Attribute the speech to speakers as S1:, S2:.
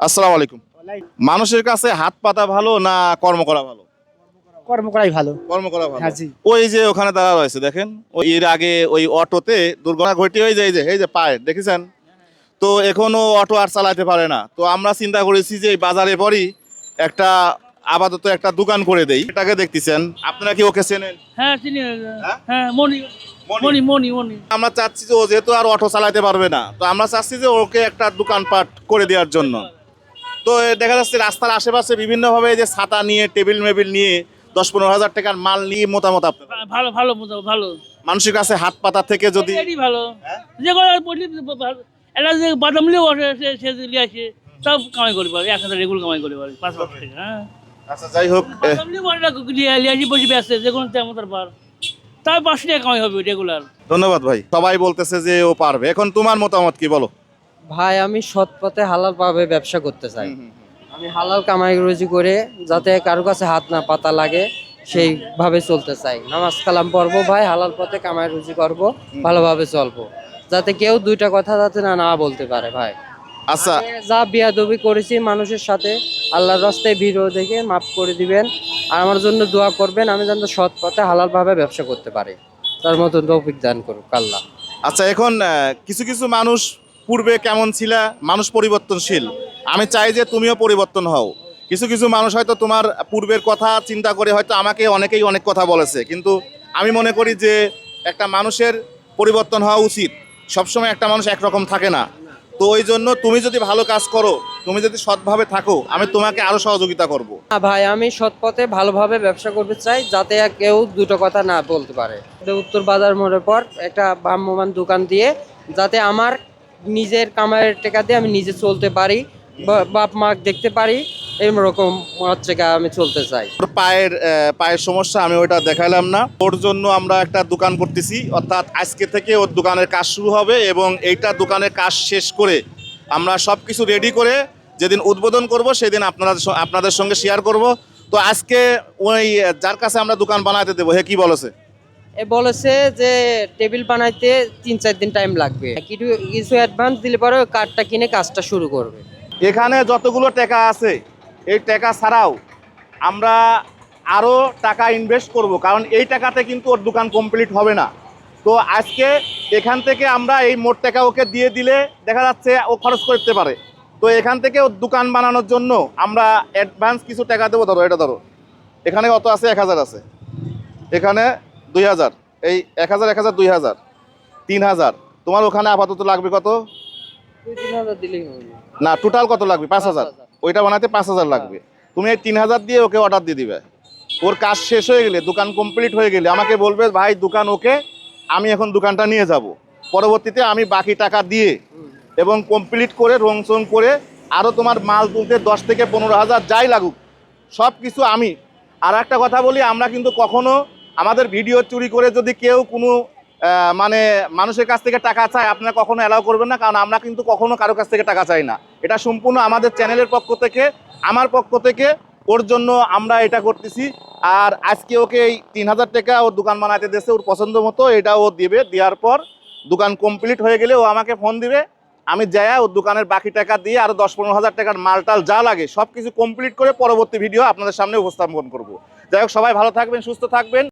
S1: আসসালামু আলাইকুম। মানুষের কাছে হাত পাতা ভালো না কর্ম করা ভালো?
S2: কর্ম করাই ভালো।
S1: কর্ম করা ভালো।
S2: হ্যাঁ,
S1: ওই যে ওখানে দাঁড়া রয়েছে দেখেন? ওই এর আগে ওই অটোতে দুর্ঘটনা ঘটে হয়ে যায় যে এই যে পায়ে দেখেছেন? তো এখনও অটো আর চালাতে পারে না। তো আমরা চিন্তা করেছি যে বাজারে পরই একটা আপাতত একটা দোকান করে দেই। এটাকে দেখতেছেন? আপনারা কি ওকে চেনেন?
S3: হ্যাঁ চিনি
S1: হ্যাঁ?
S3: হ্যাঁ মনি
S1: মনি?
S3: মনি মনি মনি।
S1: আমরা চাচ্ছি যে ও যেহেতু আর অটো চালাতে পারবে না তো আমরা চাচ্ছি যে ওকে একটা দোকানপাট করে দেওয়ার জন্য। তো দেখা যাচ্ছে রাস্তার আশেপাশে বিভিন্নভাবে যে ছাতা নিয়ে টেবিল মেবিল নিয়ে দশ পনেরো হাজার টাকার মাল নিয়ে মতামত আপনার
S3: ভালো ভালো ভালো।
S1: মানুষের কাছে হাত পাতা থেকে যদি
S3: ভালো।
S1: হ্যাঁ?
S3: যে কোনো এটা যে বাদাম লিও সে সে আসে সব কামাই করে পারে এক হাজার রেগুলো কামাই করে পারে পাঁচ টাকা হ্যাঁ?
S1: আচ্ছা যাই হোক
S3: মানে যে কোনো তেমন তার পার। তাই পাঁচশো টাকা কামাই হবে রেগুলার
S1: ধন্যবাদ ভাই। সবাই বলতেছে যে ও পারবে। এখন তোমার মতামত কি বলো?
S4: ভাই আমি সৎ পথে হালাল ভাবে ব্যবসা করতে চাই। আমি হালাল কামাই রুজি করে যাতে কারও কাছে হাত না পাতা লাগে সেইভাবে চলতে চাই। নামাজ কালাম পড়ব ভাই হালাল পথে কামাই রুজি করব ভালোভাবে চলবো। যাতে কেউ দুইটা কথা যাতে না না বলতে পারে ভাই।
S1: আচ্ছা।
S4: যা বিয়াদবি করেছি মানুষের সাথে আল্লাহর রাস্তায় ভিডিও দেখে মাফ করে দিবেন। আর আমার জন্য দোয়া করবেন আমি যেন সৎ পথে হালাল ভাবে ব্যবসা করতে পারি। তার মতন তৌফিক দান করুক আল্লাহ।
S1: আচ্ছা এখন কিছু কিছু মানুষ পূর্বে কেমন ছিল? মানুষ পরিবর্তনশীল। আমি চাই যে তুমিও পরিবর্তন হও। কিছু কিছু মানুষ হয়তো তোমার পূর্বের কথা চিন্তা করে হয়তো আমাকে অনেকেই অনেক কথা বলেছে। কিন্তু আমি মনে করি যে একটা মানুষের পরিবর্তন হওয়া উচিত। সবসময় একটা মানুষ একরকম থাকে না। তো ওই জন্য তুমি যদি ভালো কাজ করো, তুমি যদি সৎভাবে থাকো, আমি তোমাকে আরও সহযোগিতা করব।
S4: ভাই, আমি সৎ পথে ভালোভাবে ব্যবসা করতে চাই যাতে কেউ দুটো কথা না বলতে পারে। উত্তর বাজার মোড়ের পর একটা ভ্রাম্যমান দোকান দিয়ে যাতে আমার নিজের কামাইয়ের টাকা দিয়ে আমি নিজে চলতে পারি বাপ মা দেখতে পারি, এরকম হচ্ছে আমি চলতে চাই।
S1: পায়ের পায়ের সমস্যা আমি ওইটা দেখাইলাম না। ওর জন্য আমরা একটা দোকান করতেছি, অর্থাৎ আজকে থেকে ওর দোকানের কাজ শুরু হবে এবং এইটা দোকানের কাজ শেষ করে আমরা সব কিছু রেডি করে যেদিন উদ্বোধন করব, সেদিন আপনারা আপনাদের সঙ্গে শেয়ার করব। তো আজকে ওই, যার কাছে আমরা দোকান বানাতে দেবো, হে কি বলেছে?
S4: বলেছে যে টেবিল বানাইতে তিন, চার দিন টাইম লাগবে। কিছু কিছু অ্যাডভান্স দিলে পরে কার্ডটা কিনে কাজটা শুরু করবে।
S1: এখানে যতগুলো টাকা আছে, এই টাকা ছাড়াও আমরা আরও টাকা ইনভেস্ট করব, কারণ এই টাকাতে কিন্তু ওর দোকান কমপ্লিট হবে না। তো আজকে এখান থেকে আমরা এই মোট টাকা ওকে দিয়ে দিলে দেখা যাচ্ছে ও খরচ করতে পারে। তো এখান থেকে ওর দোকান বানানোর জন্য আমরা অ্যাডভান্স কিছু টাকা দেবো, ধরো, এটা ধরো। এখানে কত আছে? এক হাজার আছে। এখানে দুই হাজার। এই এক হাজার এক হাজার দুই হাজার। তিন হাজার। তোমার ওখানে আপাতত লাগবে কত? না টোটাল কত লাগবে? পাঁচ হাজার। ওইটা বানাতে পাঁচ হাজার লাগবে। তুমি এই তিন হাজার দিয়ে ওকে অর্ডার দিয়ে দিবে। ওর কাজ শেষ হয়ে গেলে দোকান কমপ্লিট হয়ে গেলে আমাকে বলবে ভাই দোকান ওকে আমি এখন দোকানটা নিয়ে যাব। পরবর্তীতে আমি বাকি টাকা দিয়ে এবং কমপ্লিট করে রং চং করে আরও তোমার মাল তুলতে দশ থেকে পনেরো হাজার যাই লাগুক সব কিছু আমি। আর একটা কথা বলি আমরা কিন্তু কখনো আমাদের ভিডিও চুরি করে যদি কেউ কোনো মানে মানুষের কাছ থেকে টাকা চায়, আপনারা কখনো অ্যালাউ করবেন না, কারণ আমরা কিন্তু কখনো কারও কাছ থেকে টাকা চাই না। এটা সম্পূর্ণ আমাদের চ্যানেলের পক্ষ থেকে, আমার পক্ষ থেকে, ওর জন্য আমরা এটা করতেছি। আর আজকে ওকে এই তিন হাজার টাকা ওর দোকান বানাতে দিয়েছে, ওর পছন্দ মতো, এটা ও দিবে। দেওয়ার পর দোকান কমপ্লিট হয়ে গেলে ও আমাকে ফোন দিবে। আমি যাই ওর দোকানের বাকি টাকা দিয়ে আরও দশ পনেরো হাজার টাকার মালটাল যা লাগে সব কিছু কমপ্লিট করে পরবর্তী ভিডিও আপনাদের সামনে উপস্থাপন করব। যাই হোক, সবাই ভালো থাকবেন, সুস্থ থাকবেন।